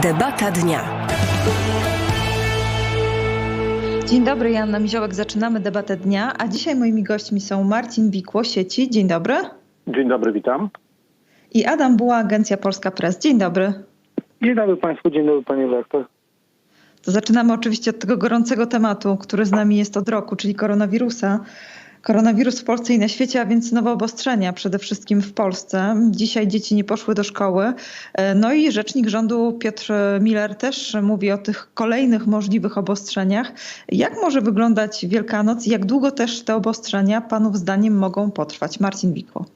Debata dnia. Dzień dobry, Janna Miziołek. Zaczynamy debatę dnia, a dzisiaj moimi gośćmi są Marcin Wikło, sieci. Dzień dobry. Dzień dobry, witam. I Adam Buła, Agencja Polska Press. Dzień dobry. Dzień dobry Państwu, dzień dobry Panie Lektor. To zaczynamy oczywiście od tego gorącego tematu, który z nami jest od roku, czyli koronawirusa. Koronawirus w Polsce i na świecie, a więc nowe obostrzenia, przede wszystkim w Polsce. Dzisiaj dzieci nie poszły do szkoły. No i rzecznik rządu Piotr Miller też mówi o tych kolejnych możliwych obostrzeniach. Jak może wyglądać Wielkanoc i jak długo też te obostrzenia Panów zdaniem mogą potrwać? Marcin Wikło.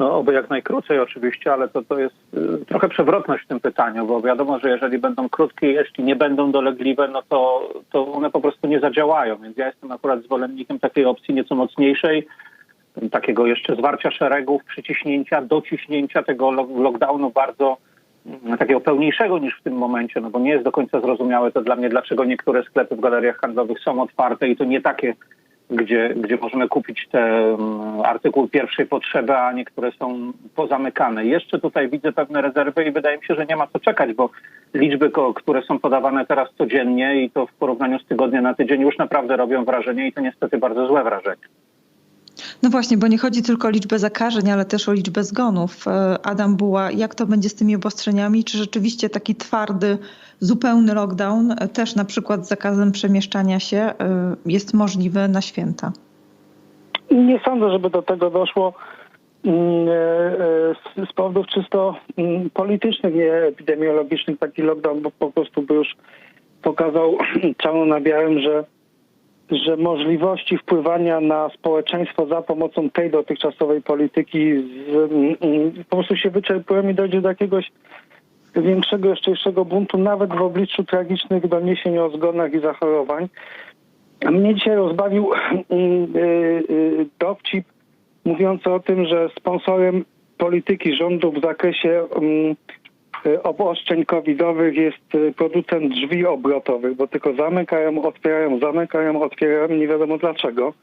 No oby jak najkrócej oczywiście, ale to, to jest y, trochę przewrotność w tym pytaniu, bo wiadomo, że jeżeli będą krótkie, jeśli nie będą dolegliwe, no to, to one po prostu nie zadziałają. Więc ja jestem akurat zwolennikiem takiej opcji nieco mocniejszej, takiego jeszcze zwarcia szeregów, przyciśnięcia, dociśnięcia tego lo- lockdownu bardzo mm, takiego pełniejszego niż w tym momencie, no bo nie jest do końca zrozumiałe to dla mnie, dlaczego niektóre sklepy w galeriach handlowych są otwarte i to nie takie gdzie, gdzie możemy kupić te um, artykuły pierwszej potrzeby, a niektóre są pozamykane. Jeszcze tutaj widzę pewne rezerwy i wydaje mi się, że nie ma co czekać, bo liczby, które są podawane teraz codziennie i to w porównaniu z tygodnia na tydzień już naprawdę robią wrażenie i to niestety bardzo złe wrażenie. No właśnie, bo nie chodzi tylko o liczbę zakażeń, ale też o liczbę zgonów. E, Adam Buła, jak to będzie z tymi obostrzeniami? Czy rzeczywiście taki twardy, zupełny lockdown, e, też na przykład z zakazem przemieszczania się, e, jest możliwy na święta? Nie sądzę, żeby do tego doszło mm, z- powodów czysto mm, politycznych, nie epidemiologicznych. Taki lockdown po prostu by już pokazał czarno na białym, że, że możliwości wpływania na społeczeństwo za pomocą tej dotychczasowej polityki z, mm, mm, po prostu się wyczerpują i dojdzie do jakiegoś większego, jeszcze buntu, nawet w obliczu tragicznych doniesień o zgonach i zachorowań. Mnie dzisiaj rozbawił mm, y, y, dowcip mówiący o tym, że sponsorem polityki rządu w zakresie obostrzeń covidowych jest y, producent drzwi obrotowych, bo tylko zamykają, otwierają, zamykają, otwierają, nie wiadomo dlaczego.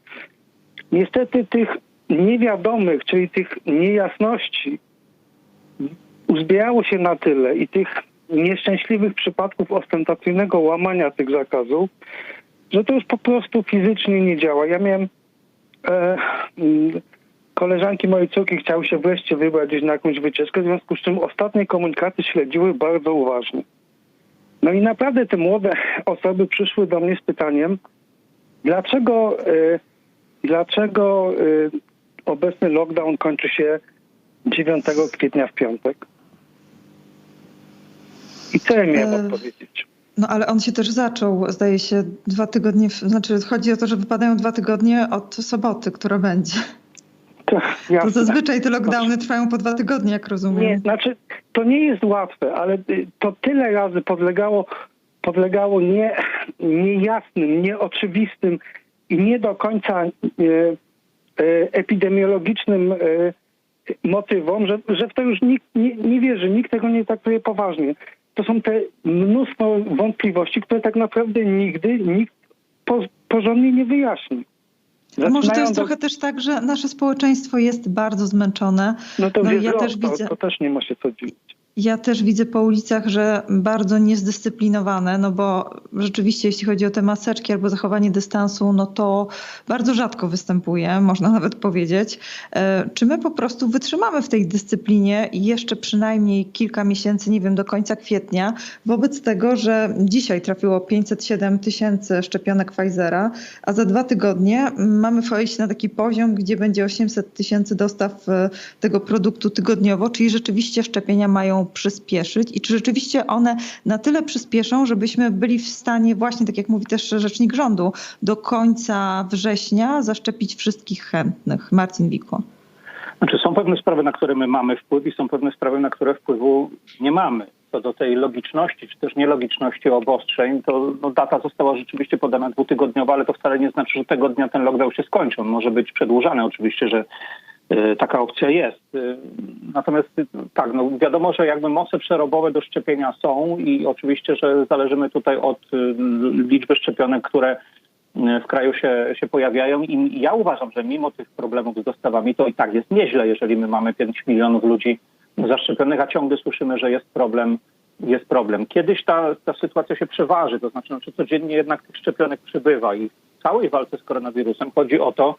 Niestety tych niewiadomych, czyli tych niejasności uzbierało się na tyle i tych nieszczęśliwych przypadków ostentacyjnego łamania tych zakazów, że to już po prostu fizycznie nie działa. Ja miałem e, koleżanki mojej córki chciały się wreszcie wybrać gdzieś na jakąś wycieczkę, w związku z czym ostatnie komunikaty śledziły bardzo uważnie. No i naprawdę te młode osoby przyszły do mnie z pytaniem, dlaczego, e, dlaczego e, obecny lockdown kończy się 9 kwietnia w piątek? I co ja miałem E, odpowiedzieć? No ale on się też zaczął, zdaje się, dwa tygodnie, znaczy chodzi o to, że wypadają dwa tygodnie od soboty, która będzie. To, To zazwyczaj te lockdowny trwają po dwa tygodnie, jak rozumiem. Nie, znaczy to nie jest łatwe, ale y, to tyle razy podlegało, podlegało nie, niejasnym, nieoczywistym i nie do końca y, epidemiologicznym y, motywom, że, że w to już nikt nie, nie wierzy, nikt tego nie traktuje poważnie. To są te mnóstwo wątpliwości, które tak naprawdę nigdy nikt po, porządnie nie wyjaśni. A może to Zaczynają jest do- trochę też tak, że nasze społeczeństwo jest bardzo zmęczone. No to no ja też to, widzę- to też nie ma się co dziwić. Ja też widzę po ulicach, że bardzo niezdyscyplinowane, no bo rzeczywiście jeśli chodzi o te maseczki albo zachowanie dystansu, no to bardzo rzadko występuje, można nawet powiedzieć. E, Czy my po prostu wytrzymamy w tej dyscyplinie jeszcze przynajmniej kilka miesięcy, nie wiem, do końca kwietnia, wobec tego, że dzisiaj trafiło 507 tysięcy szczepionek Pfizera, a za dwa tygodnie mamy wejść na taki poziom, gdzie będzie 800 tysięcy dostaw e, tego produktu tygodniowo, czyli rzeczywiście szczepienia mają przyspieszyć i czy rzeczywiście one na tyle przyspieszą, żebyśmy byli w stanie właśnie, tak jak mówi też rzecznik rządu, do końca września zaszczepić wszystkich chętnych. Marcin Wikło. Znaczy są pewne sprawy, na które my mamy wpływ i są pewne sprawy, na które wpływu nie mamy. Co do tej logiczności, czy też nielogiczności obostrzeń, to no, data została rzeczywiście podana dwutygodniowa, ale to wcale nie znaczy, że tego dnia ten lockdown się skończy. On może być przedłużany oczywiście, że taka opcja jest. Y, Natomiast y, tak, no wiadomo, że jakby moce przerobowe do szczepienia są i oczywiście, że zależymy tutaj od liczby szczepionek, które w kraju się, się pojawiają i ja uważam, że mimo tych problemów z dostawami to i tak jest nieźle, jeżeli my mamy 5 milionów ludzi zaszczepionych, a ciągle słyszymy, że jest problem jest problem. Kiedyś ta, ta sytuacja się przeważy, to znaczy, że codziennie jednak tych szczepionek przybywa i w całej walce z koronawirusem chodzi o to,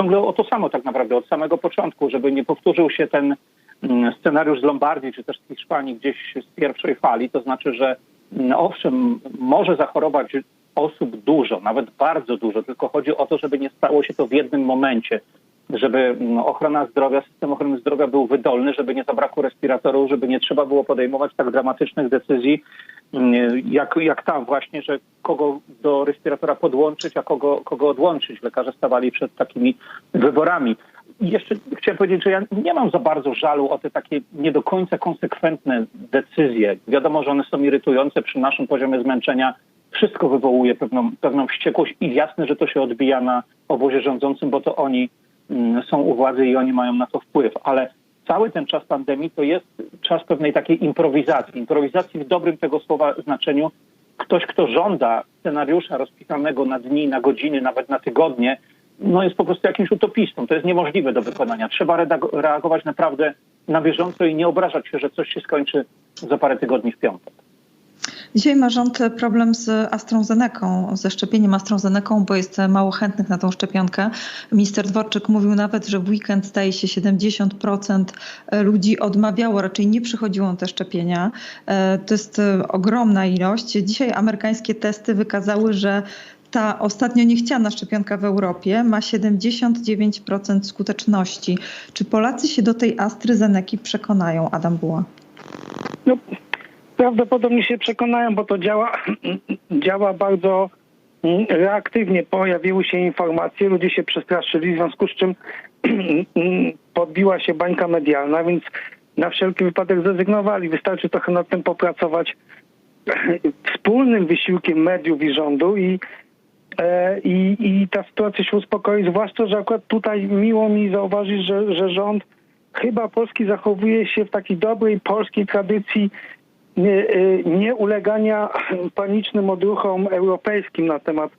ciągle o to samo tak naprawdę od samego początku, żeby nie powtórzył się ten mm, scenariusz z Lombardii czy też z Hiszpanii gdzieś z pierwszej fali, to znaczy, że mm, owszem, może zachorować osób dużo, nawet bardzo dużo, tylko chodzi o to, żeby nie stało się to w jednym momencie, żeby mm, ochrona zdrowia, system ochrony zdrowia był wydolny, żeby nie zabrakło respiratorów, żeby nie trzeba było podejmować tak dramatycznych decyzji, mm, jak, jak tam właśnie, że kogo do respiratora podłączyć, a kogo, kogo odłączyć. Lekarze stawali przed takimi wyborami. I jeszcze chciałem powiedzieć, że ja nie mam za bardzo żalu o te takie nie do końca konsekwentne decyzje. Wiadomo, że one są irytujące przy naszym poziomie zmęczenia. Wszystko wywołuje pewną, pewną wściekłość i jasne, że to się odbija na obozie rządzącym, bo to oni są u władzy i oni mają na to wpływ. Ale cały ten czas pandemii to jest czas pewnej takiej improwizacji. Improwizacji w dobrym tego słowa znaczeniu. Ktoś, kto żąda scenariusza rozpisanego na dni, na godziny, nawet na tygodnie, no jest po prostu jakimś utopistą. To jest niemożliwe do wykonania. Trzeba reagować naprawdę na bieżąco i nie obrażać się, że coś się skończy za parę tygodni w piątek. Dzisiaj ma rząd problem z AstraZeneką, ze szczepieniem AstraZeneką, bo jest mało chętnych na tą szczepionkę. Minister Dworczyk mówił nawet, że w weekend staje się 70% ludzi odmawiało, raczej nie przychodziło te szczepienia. E, To jest ogromna ilość. Dzisiaj amerykańskie testy wykazały, że ta ostatnio niechciana szczepionka w Europie ma 79% skuteczności. Czy Polacy się do tej AstraZeneki przekonają, Adam Buła? No, prawdopodobnie się przekonają, bo to działa, działa bardzo mm, reaktywnie. Pojawiły się informacje, ludzie się przestraszyli, w związku z czym podbiła się bańka medialna, więc na wszelki wypadek zrezygnowali. Wystarczy trochę nad tym popracować wspólnym wysiłkiem mediów i rządu i, e, i, i ta sytuacja się uspokoi, zwłaszcza, że akurat tutaj miło mi zauważyć, że, że rząd chyba polski zachowuje się w takiej dobrej polskiej tradycji nie, y, nie ulegania panicznym odruchom europejskim na temat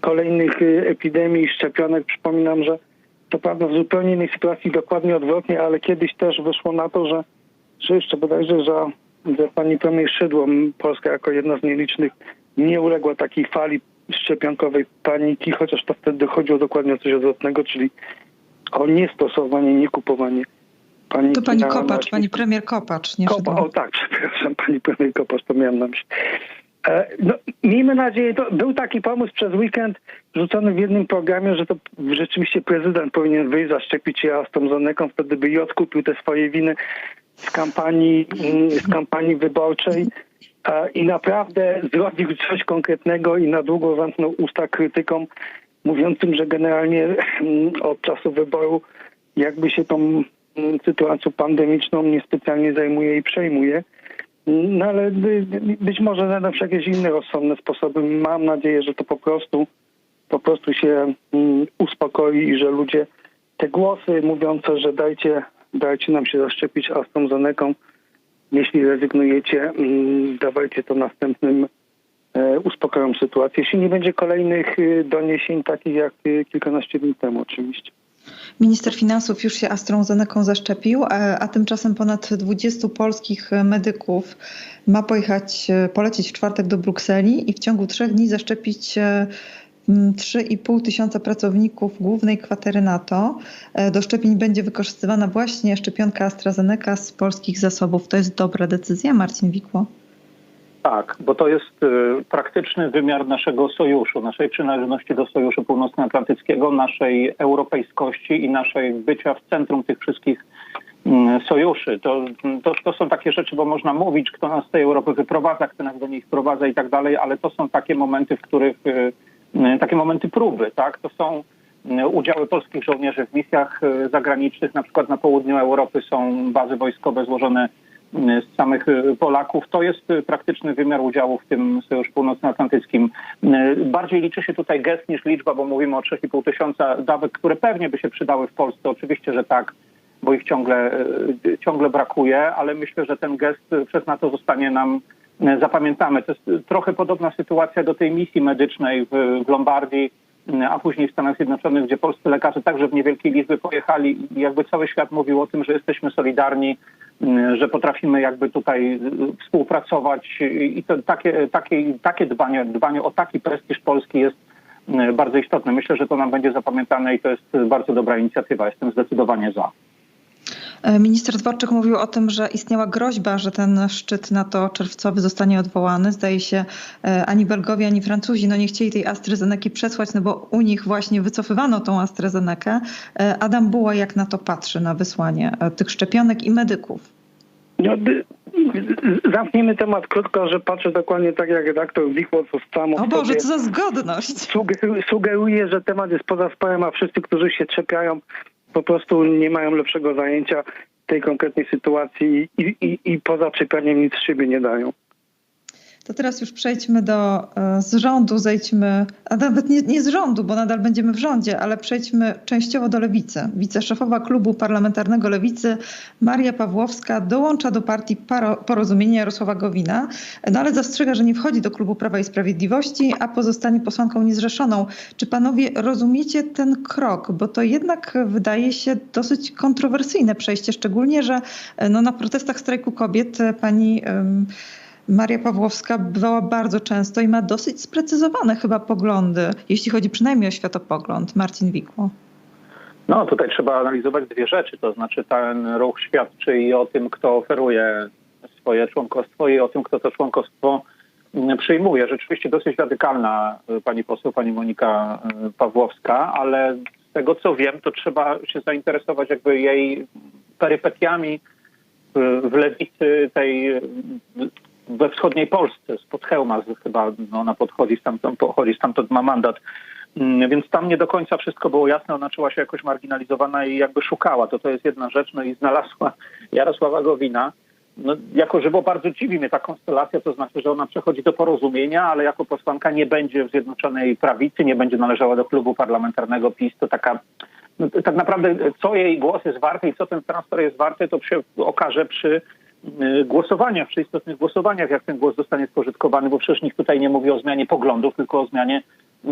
kolejnych y, epidemii szczepionek. Przypominam, że to prawda w zupełnie innej sytuacji dokładnie odwrotnie, ale kiedyś też wyszło na to, że, że jeszcze bodajże za, za pani premier Szydło Polska jako jedna z nielicznych nie uległa takiej fali szczepionkowej paniki, chociaż to wtedy chodziło dokładnie o coś odwrotnego, czyli o niestosowanie, niekupowanie paniki. To pani Kopacz, pani premier Kopacz, nie Kopa, o tak, przepraszam, pani premier Kopacz, to miałem na myśli. E, No, miejmy nadzieję, to był taki pomysł przez weekend rzucony w jednym programie, że to rzeczywiście prezydent powinien wyjść, zaszczepić się AstraZeneką, wtedy by i odkupił te swoje winy z kampanii, mm, z kampanii wyborczej e, i naprawdę zrobił coś konkretnego i na długo zamknął usta krytykom mówiącym, że generalnie mm, od czasu wyboru jakby się tą sytuacją pandemiczną niespecjalnie zajmuje i przejmuje. No ale by, być może znajdą jakieś inne rozsądne sposoby. Mam nadzieję, że to po prostu po prostu się mm, uspokoi i że ludzie te głosy mówiące, że dajcie, dajcie nam się zaszczepić AstraZeneką, jeśli rezygnujecie, mm, dawajcie to następnym, e, uspokoją sytuację. Jeśli nie będzie kolejnych y, doniesień takich jak y, kilkanaście dni temu oczywiście. Minister finansów już się AstraZeneką zaszczepił, a, a tymczasem ponad 20 polskich medyków ma pojechać, e, polecieć w czwartek do Brukseli i w ciągu trzech dni zaszczepić e, m, 3,5 tysiąca pracowników głównej kwatery NATO. E, Do szczepień będzie wykorzystywana właśnie szczepionka AstraZeneca z polskich zasobów. To jest dobra decyzja, Marcin Wikło? Tak, bo to jest y, praktyczny wymiar naszego sojuszu, naszej przynależności do Sojuszu Północnoatlantyckiego, naszej europejskości i naszej bycia w centrum tych wszystkich mm, sojuszy. To, to, to są takie rzeczy, bo można mówić, kto nas z tej Europy wyprowadza, kto nas do niej wprowadza i tak dalej, ale to są takie momenty, w których y, y, takie momenty próby, tak? To są y, udziały polskich żołnierzy w misjach y, zagranicznych, na przykład na południu Europy są bazy wojskowe złożone y, z samych y, Polaków. To jest y, praktyczny wymiar udziału w tym Sojuszu Północnoatlantyckim. Y, Bardziej liczy się tutaj gest niż liczba, bo mówimy o 3,5 tysiąca dawek, które pewnie by się przydały w Polsce. Oczywiście, że tak, bo ich ciągle, ciągle brakuje, ale myślę, że ten gest przez NATO zostanie nam zapamiętamy. To jest trochę podobna sytuacja do tej misji medycznej w, w Lombardii, a później w Stanach Zjednoczonych, gdzie polscy lekarze także w niewielkiej liczbie pojechali i jakby cały świat mówił o tym, że jesteśmy solidarni, że potrafimy jakby tutaj y, współpracować i to takie, takie, takie dbanie, dbanie o taki prestiż Polski jest y, bardzo istotne. Myślę, że to nam będzie zapamiętane i to jest bardzo dobra inicjatywa. Jestem zdecydowanie za. E, Minister Dworczyk mówił o tym, że istniała groźba, że ten szczyt NATO czerwcowy zostanie odwołany. Zdaje się, e, ani Belgowie, ani Francuzi no nie chcieli tej AstraZeneki przesłać, no bo u nich właśnie wycofywano tą AstraZenekę. E, Adam Buła jak na to patrzy, na wysłanie tych szczepionek i medyków? No, zamknijmy temat krótko, że patrzę dokładnie tak jak redaktor Wikło, co samo O Boże, co za zgodność! sugeru- sugeruje, że temat jest poza sporem, a wszyscy, którzy się czepiają, po prostu nie mają lepszego zajęcia tej konkretnej sytuacji i, i, i poza czepianiem nic z siebie nie dają. To teraz już przejdźmy do e, z rządu, zejdźmy, a nawet nie, nie z rządu, bo nadal będziemy w rządzie, ale przejdźmy częściowo do lewicy. Wiceszefowa klubu parlamentarnego Lewicy Maria Pawłowska dołącza do partii Porozumienia Jarosława Gowina, no ale zastrzega, że nie wchodzi do klubu Prawa i Sprawiedliwości, a pozostanie posłanką niezrzeszoną. Czy panowie rozumiecie ten krok? Bo to jednak wydaje się dosyć kontrowersyjne przejście, szczególnie, że e, no, na protestach strajku kobiet e, pani Maria Pawłowska bywała bardzo często i ma dosyć sprecyzowane chyba poglądy, jeśli chodzi przynajmniej o światopogląd. Marcin Wikło. No tutaj trzeba analizować dwie rzeczy, to znaczy ten ruch świadczy i o tym, kto oferuje swoje członkostwo i o tym, kto to członkostwo mm, przyjmuje. Rzeczywiście dosyć radykalna y, pani poseł, pani Monika y, Pawłowska, ale z tego co wiem, to trzeba się zainteresować jakby jej perypetiami y, w lewicy tej we wschodniej Polsce, spod hełma z- chyba no, ona podchodzi stamtąd, pochodzi stamtąd, ma mandat. Mm, Więc tam nie do końca wszystko było jasne, ona czuła się jakoś marginalizowana i jakby szukała. To to jest jedna rzecz, no i znalazła Jarosława Gowina. No, jako żywo bardzo dziwi mnie ta konstelacja, to znaczy, że ona przechodzi do porozumienia, ale jako posłanka nie będzie w Zjednoczonej Prawicy, nie będzie należała do klubu parlamentarnego PiS. To taka, no, tak naprawdę co jej głos jest warty i co ten transfer jest warty, to się okaże przy głosowaniach, przy istotnych głosowaniach, jak ten głos zostanie spożytkowany, bo przecież nikt tutaj nie mówi o zmianie poglądów, tylko o zmianie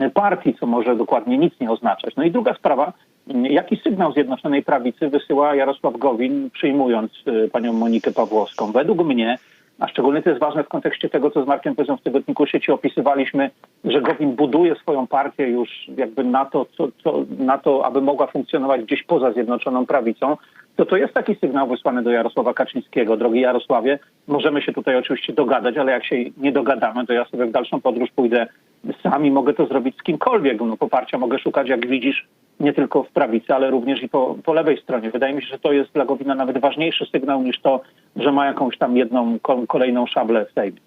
y, partii, co może dokładnie nic nie oznaczać. No i druga sprawa, y, jaki sygnał Zjednoczonej Prawicy wysyła Jarosław Gowin, przyjmując y, panią Monikę Pawłowską? Według mnie, a szczególnie to jest ważne w kontekście tego, co z Markiem Pyzą w tygodniku sieci opisywaliśmy, że Gowin buduje swoją partię już jakby na to, co, co, na to, aby mogła funkcjonować gdzieś poza Zjednoczoną Prawicą, to to jest taki sygnał wysłany do Jarosława Kaczyńskiego. Drogi Jarosławie, możemy się tutaj oczywiście dogadać, ale jak się nie dogadamy, to ja sobie w dalszą podróż pójdę sam i mogę to zrobić z kimkolwiek. No, poparcia mogę szukać, jak widzisz, nie tylko w prawicy, ale również i po, po lewej stronie. Wydaje mi się, że to jest dla Gowina nawet ważniejszy sygnał niż to, że ma jakąś tam jedną ko- kolejną szablę w Sejmie.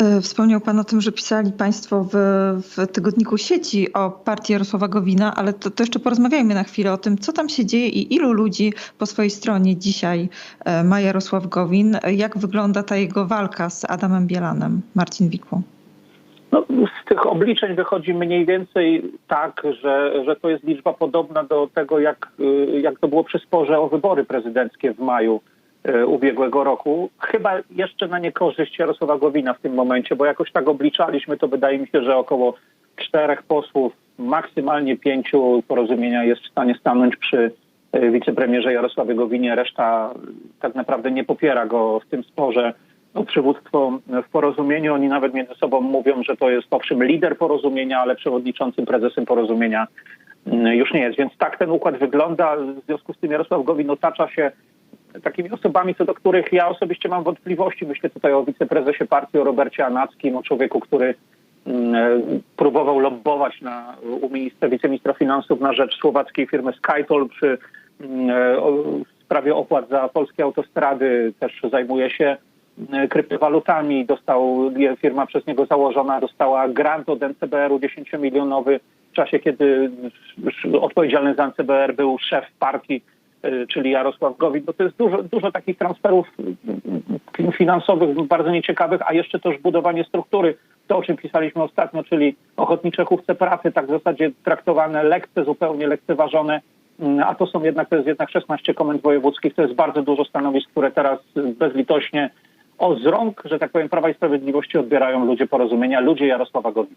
E, Wspomniał Pan o tym, że pisali Państwo w, w tygodniku sieci o partii Jarosława Gowina, ale to, to jeszcze porozmawiajmy na chwilę o tym, co tam się dzieje i ilu ludzi po swojej stronie dzisiaj e, ma Jarosław Gowin. Jak wygląda ta jego walka z Adamem Bielanem? Marcin Wikło. No, z tych obliczeń wychodzi mniej więcej tak, że, że to jest liczba podobna do tego, jak, y, jak to było przy sporze o wybory prezydenckie w maju ubiegłego roku. Chyba jeszcze na niekorzyść Jarosława Gowina w tym momencie, bo jakoś tak obliczaliśmy, to wydaje mi się, że około czterech posłów, maksymalnie pięciu porozumienia jest w stanie stanąć przy y, wicepremierze Jarosławie Gowinie. Reszta tak naprawdę nie popiera go w tym sporze o przywództwo w porozumieniu. Oni nawet między sobą mówią, że to jest owszem lider porozumienia, ale przewodniczącym prezesem porozumienia mm, już nie jest. Więc tak ten układ wygląda. W związku z tym Jarosław Gowin otacza się takimi osobami, co do których ja osobiście mam wątpliwości. Myślę tutaj o wiceprezesie partii, o Robercie Anackim, o człowieku, który mm, e, próbował lobbować na, u ministra, wiceministra finansów na rzecz słowackiej firmy Skytol przy mm, e, w sprawie opłat za polskie autostrady. Też zajmuje się e, kryptowalutami. Dostał, firma przez niego założona dostała grant od NCBR-u 10-milionowy w czasie, kiedy odpowiedzialny za NCBR był szef partii, czyli Jarosław Gowin. Bo to jest dużo, dużo takich transferów mm, finansowych bardzo nieciekawych, a jeszcze też budowanie struktury. To, o czym pisaliśmy ostatnio, czyli ochotnicze chówce pracy, tak w zasadzie traktowane lekce, zupełnie lekceważone a to są jednak, to jest jednak 16 komend wojewódzkich, to jest bardzo dużo stanowisk, które teraz y, bezlitośnie o z rąk, że tak powiem, Prawa i Sprawiedliwości odbierają ludzie porozumienia, ludzie Jarosława Gowina.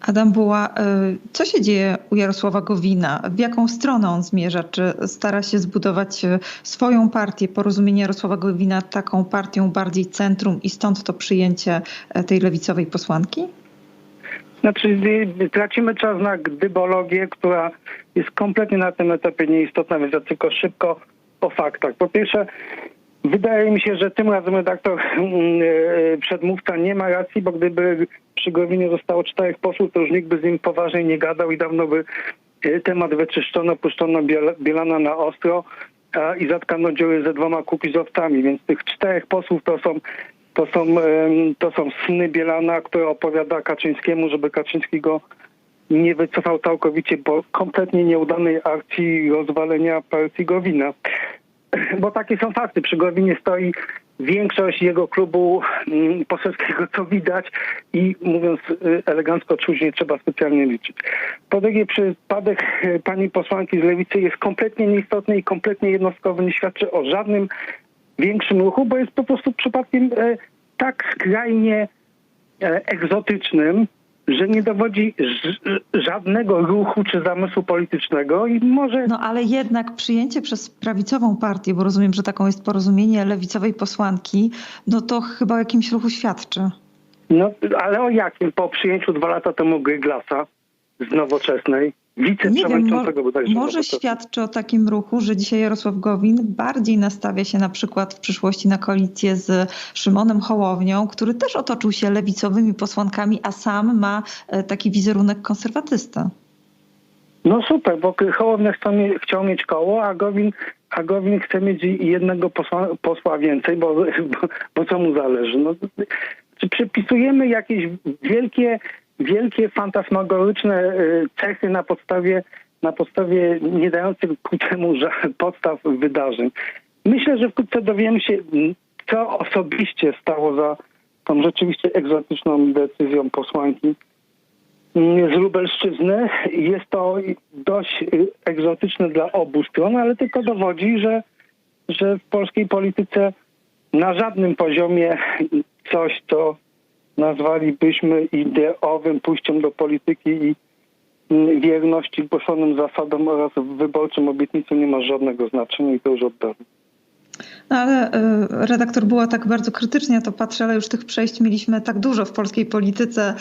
Adam Buła, y, co się dzieje u Jarosława Gowina? W jaką stronę on zmierza? Czy stara się zbudować y, swoją partię, porozumienie Jarosława Gowina taką partią bardziej centrum i stąd to przyjęcie y, tej lewicowej posłanki? Znaczy tracimy czas na gdybologię, która jest kompletnie na tym etapie nieistotna, więc ja tylko szybko o faktach. Po pierwsze, wydaje mi się, że tym razem redaktor yy, przedmówca nie ma racji, bo gdyby przy Gowinie zostało czterech posłów, to już nikt by z nim poważnie nie gadał i dawno by yy, temat wyczyszczono, puszczono Biel- Bielana na ostro i zatkano dziury ze dwoma kupizowcami, więc tych czterech posłów to są to są, em, to są sny Bielana, które opowiada Kaczyńskiemu, żeby Kaczyński go nie wycofał całkowicie, bo kompletnie nieudanej akcji rozwalenia partii Gowina. Bo takie są fakty. Przy Gowinie stoi większość jego klubu mm, poselskiego, co widać i mówiąc y, elegancko, czuć nie trzeba specjalnie liczyć. Po drugie, przypadek y, pani posłanki z Lewicy jest kompletnie nieistotny i kompletnie jednostkowy, nie świadczy o żadnym większym ruchu, bo jest po prostu przypadkiem e, tak skrajnie egzotycznym, że nie dowodzi żadnego ruchu czy zamysłu politycznego i może No ale jednak przyjęcie przez prawicową partię, bo rozumiem, że taką jest porozumienie lewicowej posłanki, no to chyba o jakimś ruchu świadczy. No, ale o jakim? Po przyjęciu dwa lata temu Gryglasa z nowoczesnej, Nie wiem, mo- wiceprzewodniczącego bodajże może świadczy o takim ruchu, że dzisiaj Jarosław Gowin bardziej nastawia się na przykład w przyszłości na koalicję z Szymonem Hołownią, który też otoczył się lewicowymi posłankami, a sam ma e, taki wizerunek konserwatysta. No super, bo Hołownia chciał, chciał mieć koło, a Gowin, a Gowin chce mieć jednego posła, posła więcej, bo, bo, bo co mu zależy? No, czy przypisujemy jakieś wielkie, wielkie fantasmagoryczne y, cechy na podstawie, na podstawie nie dających ku temu podstaw wydarzeń? Myślę, że wkrótce dowiemy się, co osobiście stało za tą rzeczywiście egzotyczną decyzją posłanki z Lubelszczyzny. Jest to dość y, egzotyczne dla obu stron, ale tylko dowodzi, że, że w polskiej polityce na żadnym poziomie coś, co nazwalibyśmy ideowym pójściem do polityki i wierności głoszonym zasadom oraz wyborczym obietnicom nie ma żadnego znaczenia i to już od dawna. No ale y, redaktor była tak bardzo krytycznie, to patrzę, ale już tych przejść mieliśmy tak dużo w polskiej polityce,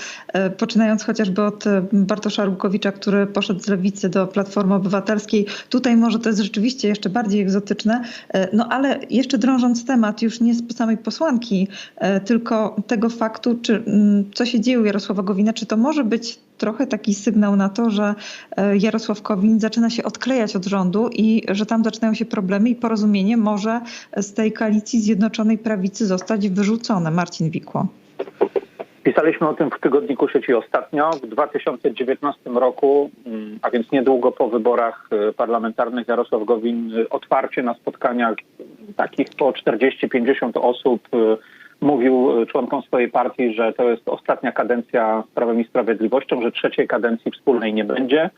y, poczynając chociażby od y, Bartosza Rukowicza, który poszedł z lewicy do Platformy Obywatelskiej. Tutaj może to jest rzeczywiście jeszcze bardziej egzotyczne, no ale jeszcze drążąc temat już nie z samej posłanki, tylko tego faktu, czy mm, co się dzieje u Jarosława Gowina, czy to może być trochę taki sygnał na to, że e, Jarosław Kowin zaczyna się odklejać od rządu i że tam zaczynają się problemy i porozumienie może z tej koalicji Zjednoczonej Prawicy zostać wyrzucone. Marcin Wikło. Pisaliśmy o tym w tygodniku sieci ostatnio. W 2019 roku, mm, a więc niedługo po wyborach y, parlamentarnych, Jarosław Gowin y, otwarcie na spotkaniach takich po 40-50 osób mówił y, członkom swojej partii, że to jest ostatnia kadencja z Prawem i Sprawiedliwością, że trzeciej kadencji wspólnej nie będzie,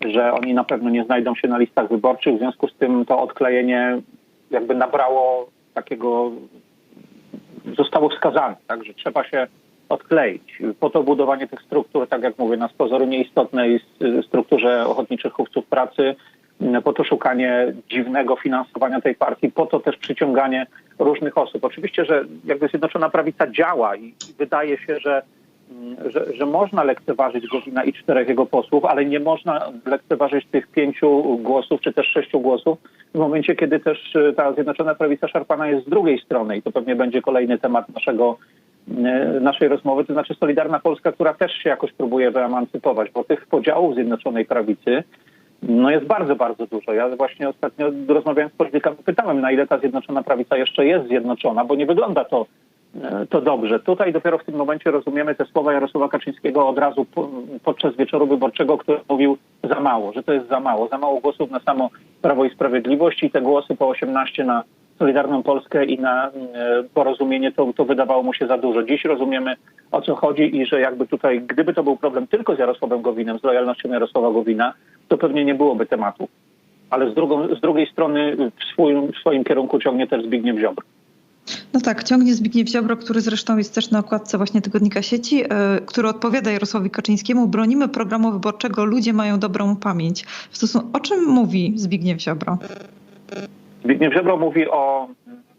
że oni na pewno nie znajdą się na listach wyborczych. W związku z tym to odklejenie jakby nabrało takiego zostało wskazane, tak, że trzeba się odkleić. Po to budowanie tych struktur, tak jak mówię, na z pozoru nieistotnej strukturze ochotniczych chówców pracy, po to szukanie dziwnego finansowania tej partii, po to też przyciąganie różnych osób. Oczywiście, że jakby Zjednoczona Prawica działa i wydaje się, że, m, że, że można lekceważyć Gowina i czterech jego posłów, ale nie można lekceważyć tych pięciu głosów, czy też sześciu głosów w momencie, kiedy też y, ta Zjednoczona Prawica szarpana jest z drugiej strony i to pewnie będzie kolejny temat naszego e, naszej rozmowy, to znaczy Solidarna Polska, która też się jakoś próbuje wyemancypować, bo tych podziałów Zjednoczonej Prawicy no jest bardzo, bardzo dużo. Ja właśnie ostatnio rozmawiałem z politykami, pytałem, na ile ta Zjednoczona Prawica jeszcze jest zjednoczona, bo nie wygląda to, e, to dobrze. Tutaj dopiero w tym momencie rozumiemy te słowa Jarosława Kaczyńskiego od razu po, podczas wieczoru wyborczego, który mówił za mało, że to jest za mało. Za mało głosów na samo Prawo i Sprawiedliwość i te głosy po 18 na Solidarną Polskę i na e, porozumienie, to, to wydawało mu się za dużo. Dziś rozumiemy o co chodzi i że jakby tutaj, gdyby to był problem tylko z Jarosławem Gowinem, z lojalnością Jarosława Gowina, to pewnie nie byłoby tematu. Ale z, drugą, z drugiej strony w swoim, w swoim kierunku ciągnie też Zbigniew Ziobro. No tak, ciągnie Zbigniew Ziobro, który zresztą jest też na okładce właśnie tygodnika sieci, yy, który odpowiada Jarosławowi Kaczyńskiemu. Bronimy programu wyborczego, ludzie mają dobrą pamięć. W stosunku, o czym mówi Zbigniew Ziobro? Zbigniew Ziobro mówi o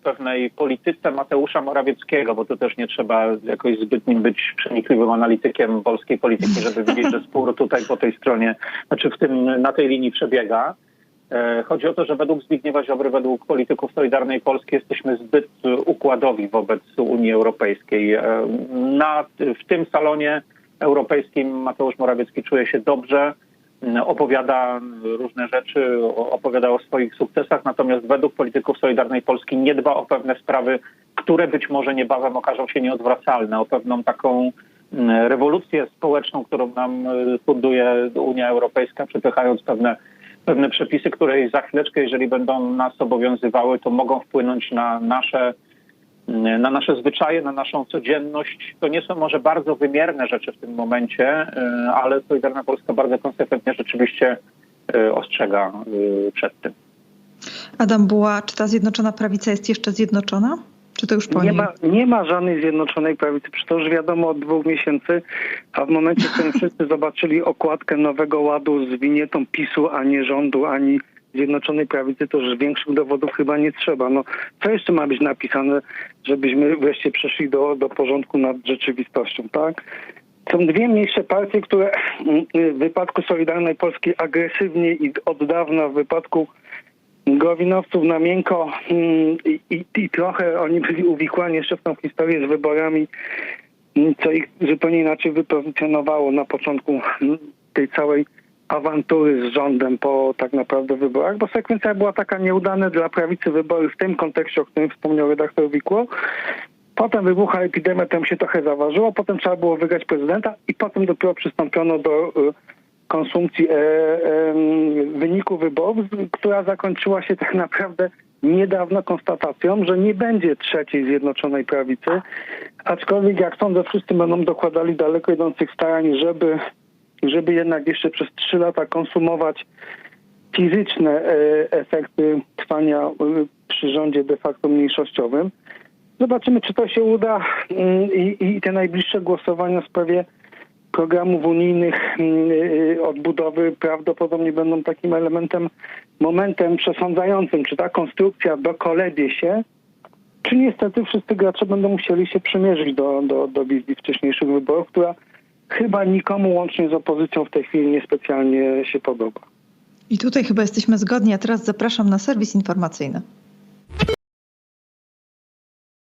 pewnej polityce Mateusza Morawieckiego, bo to też nie trzeba jakoś zbytnim być przenikliwym analitykiem polskiej polityki, żeby widzieć, że spór tutaj po tej stronie, znaczy w tym, na tej linii przebiega. E, Chodzi o to, że według Zbigniewa Ziobry, według polityków Solidarnej Polski jesteśmy zbyt układowi wobec Unii Europejskiej. E, Na, w tym salonie europejskim Mateusz Morawiecki czuje się dobrze, opowiada różne rzeczy, opowiada o swoich sukcesach, natomiast według polityków Solidarnej Polski nie dba o pewne sprawy, które być może niebawem okażą się nieodwracalne, o pewną taką rewolucję społeczną, którą nam funduje Unia Europejska, przepychając pewne pewne przepisy, które za chwileczkę, jeżeli będą nas obowiązywały, to mogą wpłynąć na nasze, na nasze zwyczaje, na naszą codzienność. To nie są może bardzo wymierne rzeczy w tym momencie, y, ale Solidarna Polska bardzo konsekwentnie rzeczywiście y, ostrzega y, przed tym. Adam Buła, czy ta Zjednoczona Prawica jest jeszcze zjednoczona? Czy to już po Nie niej? ma, nie ma żadnej zjednoczonej prawicy, przecież to już wiadomo od dwóch miesięcy, a w momencie, w którym wszyscy zobaczyli okładkę Nowego Ładu z winietą PiSu, a nie rządu, ani Zjednoczonej Prawicy, to już większych dowodów chyba nie trzeba. No, co jeszcze ma być napisane, żebyśmy wreszcie przeszli do, do porządku nad rzeczywistością, tak? Są dwie mniejsze partie, które w wypadku Solidarnej Polski agresywnie i od dawna w wypadku Gowinowców na miękko mm, i, i, i trochę oni byli uwikłani jeszcze w tą historię z wyborami, co ich zupełnie inaczej wypozycjonowało na początku tej całej awantury z rządem po tak naprawdę wyborach, bo sekwencja była taka nieudane dla prawicy wybory w tym kontekście, o którym wspomniał redaktor Wikło. Potem wybucha epidemia, tam się trochę zaważyło, potem trzeba było wygrać prezydenta i potem dopiero przystąpiono do y, konsumpcji e, e, wyniku wyborów, która zakończyła się tak naprawdę niedawno konstatacją, że nie będzie trzeciej zjednoczonej prawicy, aczkolwiek jak sądzę wszyscy będą dokładali daleko idących starań, żeby, żeby jednak jeszcze przez trzy lata konsumować fizyczne e, efekty trwania e, przy rządzie de facto mniejszościowym. Zobaczymy, czy to się uda mm, i, i te najbliższe głosowania w sprawie programów unijnych yy, odbudowy prawdopodobnie będą takim elementem, momentem przesądzającym, czy ta konstrukcja dokolebie się, czy niestety wszyscy gracze będą musieli się przymierzyć do, do, do wizji wcześniejszych wyborów, która chyba nikomu łącznie z opozycją w tej chwili niespecjalnie się podoba. I tutaj chyba jesteśmy zgodni, a teraz zapraszam na serwis informacyjny.